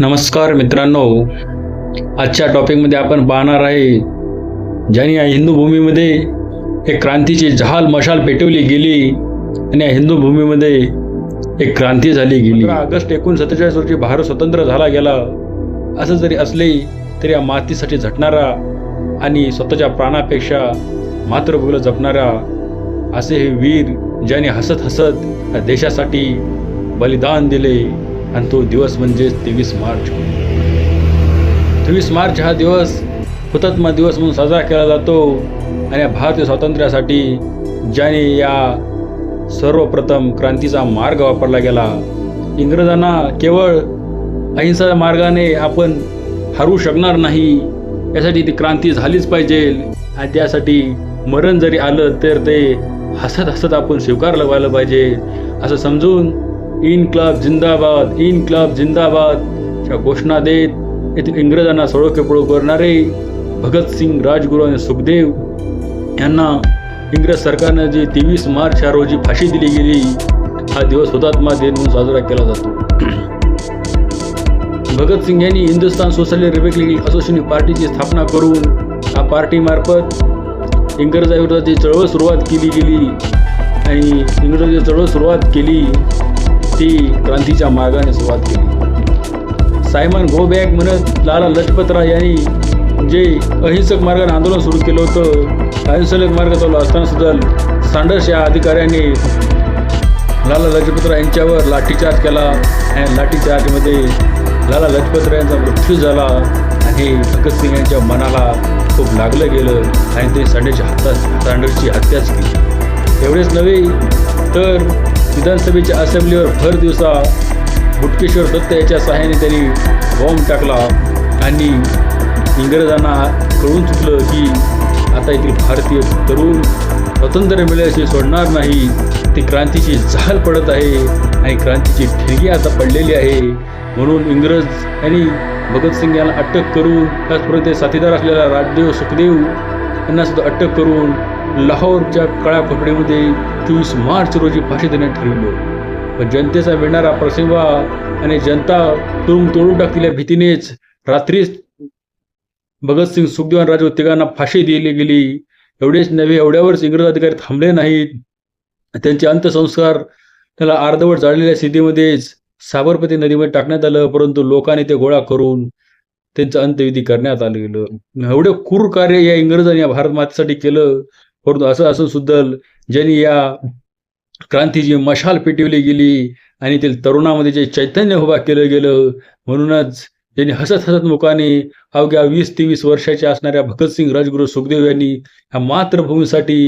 नमस्कार मित्रांनो. आजच्या टॉपिकमध्ये आपण पाहणार आहे ज्याने या हिंदू भूमीमध्ये एक क्रांतीची जहाल मशाल पेटवली गेली आणि या हिंदू भूमीमध्ये एक क्रांती झाली गेली. ऑगस्ट एकोणसत्तेचाळीस रोजी भारत स्वतंत्र झाला गेला. असं जरी असले तरी या मातीसाठी झटणारा आणि स्वतःच्या प्राणापेक्षा मातृभूमीला जपणारा असे हे वीर ज्याने हसत हसत या देशासाठी बलिदान दिले आणि तो दिवस म्हणजे तेवीस मार्च. तेवीस मार्च हा दिवस हुतात्मा दिवस म्हणून साजरा केला जातो आणि या भारतीय स्वातंत्र्यासाठी ज्याने या सर्वप्रथम क्रांतीचा मार्ग वापरला गेला. इंग्रजांना केवळ अहिंसा मार्गाने आपण हरू शकणार नाही यासाठी ती क्रांती झालीच पाहिजे आणि त्यासाठी मरण जरी आलं तर ते हसत हसत आपण स्वीकारलं व्हायला पाहिजे. असं समजून इनक्लब जिंदाबाद इनक्लब जिंदाबाद. च्या घोषणा देत येथील इंग्रजांना सळोकेपळो करणारे भगतसिंग राजगुरू आणि सुखदेव यांना इंग्रज सरकारनं जी तेवीस मार्च या रोजी फाशी दिली गेली हा दिवस हुतात्मा दिन म्हणून साजरा केला जातो. भगतसिंग यांनी हिंदुस्थान सोशल रिपब्लिक असोसिएशन पार्टीची स्थापना करून या पार्टीमार्फत इंग्रजाविरोधाची चळवळ सुरुवात केली गेली आणि इंग्रजाची चळवळ सुरुवात केली ती क्रांतीच्या मार्गाने सुरुवात केली. सायमन गो बॅक म्हणत लाला लजपतराय यांनी जे अहिंसक मार्गाने आंदोलन सुरू केलं होतं अहिंसक मार्ग चालू असताना सुद्धा सांडर्स या अधिकाऱ्यांनी लाला लजपतराय यांच्यावर लाठीचार्ज केला आणि लाठीचार्जमध्ये लाला लजपतराय यांचा मृत्यू झाला आणि भगतसिंग यांच्या मनाला खूप लागलं गेलं आणि ते सांडेच्या हातात सांडर्सची हत्याच केली. एवढेच नव्हे तर विधानसभेच्या असेंब्लीवर भर दिवसा बुटकेश्वर दत्त याच्या सहाय्याने त्यांनी बॉम्ब टाकला. आणि इंग्रजांना कळून चुकलं की आता येथील भारतीय तरुण स्वातंत्र्य मिळाल्याशी सोडणार नाही. ती क्रांतीची झाल पडत आहे आणि क्रांतीची ठिणगी आता पडलेली आहे. म्हणून इंग्रज यांनी भगतसिंग यांना अटक करून त्याचप्रमाणे ते साथीदार असलेला राजदेव सुखदेव यांना सुद्धा अटक करून लाहोरच्या काळ्या कोठडीमध्ये तीस मार्च रोजी फाशी देण्यात ठरवलं. पण जनतेचा मिळणारा प्रसिंवा आणि जनता तुरुंग तोडून टाकतील या भीतीनेच रात्रीच भगतसिंग सुखदेव आणि राजू तिघांना फाशी दिली गेली. एवढेच नव्हे एवढ्यावरच इंग्रज अधिकारी थांबले नाहीत. त्यांचे अंत्यसंस्कार त्याला अर्धवट जाळलेल्या स्थितीमध्येच साबरमती नदीमध्ये टाकण्यात आलं परंतु लोकांनी ते गोळा करून त्यांचं अंत्यविधी करण्यात आलं गेलं एवढं क्रूर कार्य या इंग्रजांनी या भारत मातेसाठी केलं परंतु असं असं सुद्धा ज्यांनी या क्रांतीची मशाल पेटवली गेली आणि ते तरुणामध्ये जे चैतन्य उभा केलं गेलं म्हणूनच ज्यांनी हसत हसत मुखाने अवघ्या वीस तेवीस वर्षाच्या असणाऱ्या भगतसिंग राजगुरू सुखदेव यांनी ह्या मातृभूमीसाठी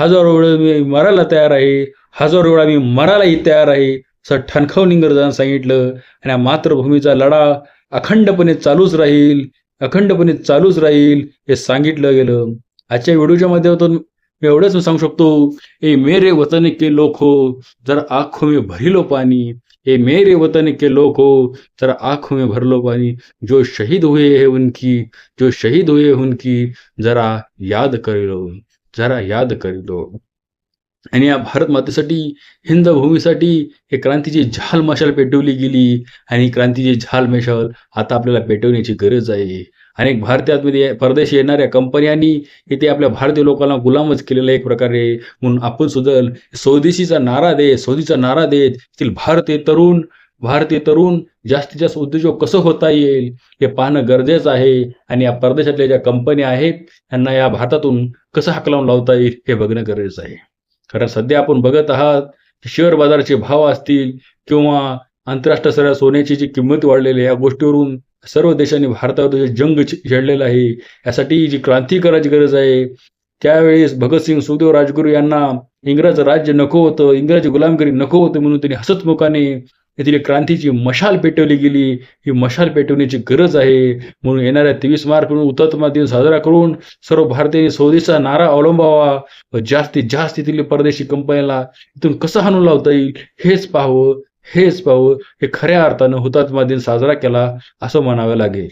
हजारो वेळा मी मरायला तयार आहे हजारो वेळा मी मरायलाही तयार आहे असं ठणकावून इंग्रजांना सांगितलं. आणि या मातृभूमीचा लढा अखंडपणे चालूच राहील अखंडपणे चालूच राहील हे सांगितलं गेलं. आजच्या व्हिडिओच्या माध्यमातून एवढंच सांगू शकतो ए मेरे वतन के लोक हो जरा आखो में भरिलो पाणी ए मेरे वतन के लोक हो जरा आखो में भरलो पाणी जो शहीद हुए है उनकी जो शहीद हुए उनकी जरा याद कर लो जरा याद करिलो लो. आणि या भारत मातेसाठी हिंद भूमीसाठी हे क्रांतीची झाल मशाल पेटवली गेली. आणि क्रांतीची झाल मशाल आता आपल्याला पेटवण्याची गरज आहे. अनेक भारतामध्ये परदेशी येणाऱ्या कंपन्यांनी इथे आपल्या भारतीय लोकांना गुलामच केलेलं एक प्रकारे. म्हणून आपण सुद्धा स्वदेशीचा नारा दे स्वदेशीचा नारा देत येथील भारतीय तरुण भारतीय तरुण जास्तीत जास्त उद्योजक कसं होता येईल? हे पाहणं गरजेचं आहे. आणि या परदेशातल्या ज्या कंपन्या आहेत त्यांना या भारतातून कसं हाकलावून लावता येईल हे बघणं गरजेचं आहे. कारण सध्या आपण बघत आहात शेअर बाजाराचे भाव असतील किंवा आंतरराष्ट्रीय सोन्याची जी किंमत वाढलेली या गोष्टीवरून सर्व देशांनी भारतावर जे जंग छेडलेला आहे यासाठी जी क्रांती करायची गरज आहे त्यावेळेस भगतसिंग सुखदेव राजगुरू यांना इंग्रज राज्य नको होतं इंग्रजी गुलामगिरी नको होतं म्हणून त्यांनी हसतमुखाने येथील क्रांतीची मशाल पेटवली गेली. ही मशाल पेटवण्याची गरज आहे म्हणून येणाऱ्या तेवीस मार्च म्हणून हुतात्मा दिन साजरा करून सर्व भारतीय स्वदेशचा नारा अवलंबावा व जास्तीत जास्त येथील परदेशी कंपन्याला इथून कसं हाणून लावता येईल हेच पाहावं. हेच पाऊल हे खऱ्या अर्थानं हुतात्मा दिन साजरा केला असं म्हणावं लागेल.